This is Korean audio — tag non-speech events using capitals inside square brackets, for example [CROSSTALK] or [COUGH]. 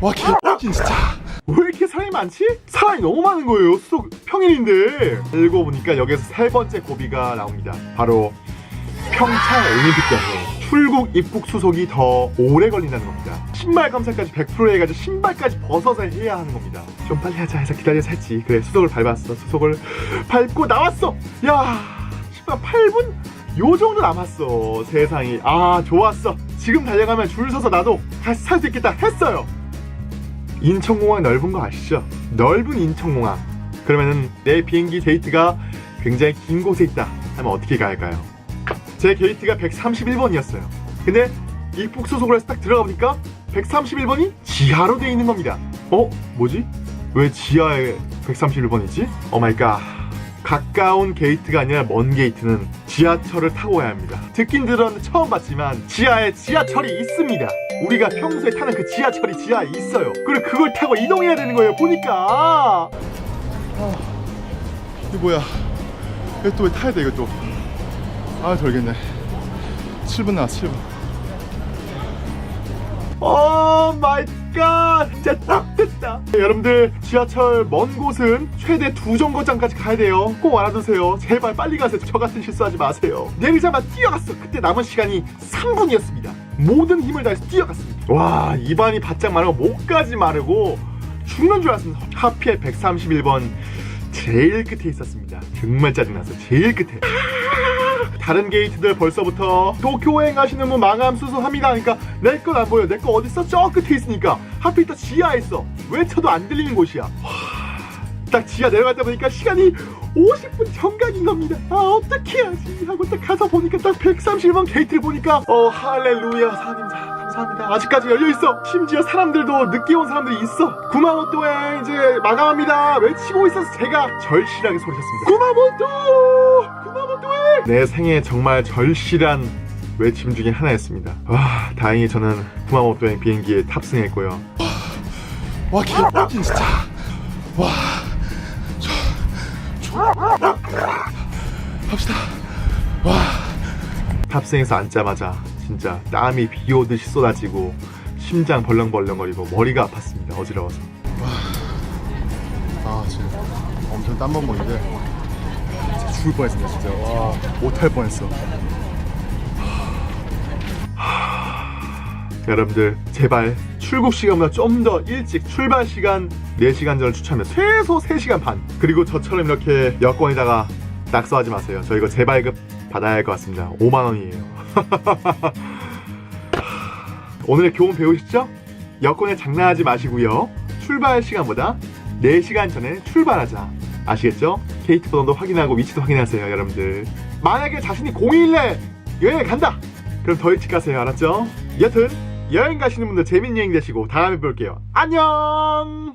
와 개웃긴 진짜 왜 이렇게 사람이 많지? 사람이 너무 많은 거예요. 수속 평일인데. 알고 보니까 여기서 세 번째 고비가 나옵니다. 바로 평창 올림픽장에 출국 입국 수속이 더 오래 걸린다는 겁니다. 신발 검사까지 100% 해가지고 신발까지 벗어서 해야 하는 겁니다. 좀 빨리 하자 해서 기다려서 했지. 그래 수속을 밟았어. 수속을 밟고 나왔어. 야 신발 8분? 요 정도 남았어. 세상이. 아 좋았어. 지금 달려가면 줄 서서 나도 다시 살수 있겠다 했어요. 인천공항 넓은 거 아시죠? 넓은 인천공항. 그러면은 내 비행기 게이트가 굉장히 긴 곳에 있다 하면 어떻게 가야 할까요? 제 게이트가 131번이었어요. 근데 입국 수속을 해서 딱 들어가 보니까 131번이 지하로 돼 있는 겁니다. 어? 뭐지? 왜 지하에 131번이지? 오 마이 갓. 가까운 게이트가 아니라 먼 게이트는 지하철을 타고 와야 합니다. 듣긴 들었는데 처음 봤지만 지하에 지하철이 있습니다. 우리가 평소에 타는 그 지하철이 지하에 있어요. 그리고 그걸 타고 이동해야 되는 거예요. 보니까. 이게 뭐야? 이거 또 왜 타야 돼 이거 또아 덜겠네. 7분 나왔어 7분. 오 마이 갓 진짜 딱 됐다. 여러분들 지하철 먼 곳은 최대 두 정거장까지 가야 돼요. 꼭 알아두세요. 제발 빨리 가세요. 저 같은 실수하지 마세요. 내리자마자 뛰어갔어. 그때 남은 시간이 3분이었습니다 모든 힘을 다해서 뛰어갔습니다 와 입안이 바짝 마르고 목까지 마르고 죽는 줄 알았습니다 하필 131번 제일 끝에 있었습니다 정말 짜증나서 제일 끝에 다른 게이트들 벌써부터 도쿄 여행 가시는 분 마감 수수합니다. 그러니까 내 건 안 보여. 내 거 어딨어? 저 끝에 있으니까. 하필 또 지하에 있어. 외쳐도 안 들리는 곳이야. 와, 딱 지하 내려갈 때 보니까 시간이 50분 정각인 겁니다. 아 어떻게 해야지 하고 딱 가서 보니까 딱 131번 게이트를 보니까 어 할렐루야 사님 감사합니다. 아직까지 열려 있어. 심지어 사람들도 늦게 온 사람들이 있어. 구마모토에 이제 마감합니다. 외치고 있어서 제가 절실하게 소리쳤습니다. 구마모토! 구마모토에! 내 생애 정말 절실한 외침 중에 하나였습니다. 와 다행히 저는 구마모토행 비행기에 탑승했고요. 와 개웃긴 진짜 와 갑시다 와 탑승해서 앉자마자 진짜 땀이 비 오듯이 쏟아지고 심장 벌렁벌렁거리고 머리가 아팠습니다. 어지러워서. 아 지금 엄청 땀 범벅인데 진짜 죽을 뻔했습니다 진짜 와 못할 뻔했어 여러분들 제발 출국 시간보다 좀 더 일찍 출발 시간 4시간 전을 추천합니다. 최소 3시간 반. 그리고 저처럼 이렇게 여권에다가 낙서하지 마세요. 저 이거 재발급 받아야 할 것 같습니다. 5만 원이에요. [LAUGHS] 오늘의 교훈 배우시죠? 여권에 장난하지 마시고요. 출발 시간보다 4시간 전에 출발하자. 아시겠죠? 게이트 번호도 확인하고 위치도 확인하세요, 여러분들. 만약에 자신이 0일에 여행을 간다! 그럼 더 일찍 가세요, 알았죠? 여튼 여행 가시는 분들 재밌는 여행 되시고 다음에 볼게요. 안녕!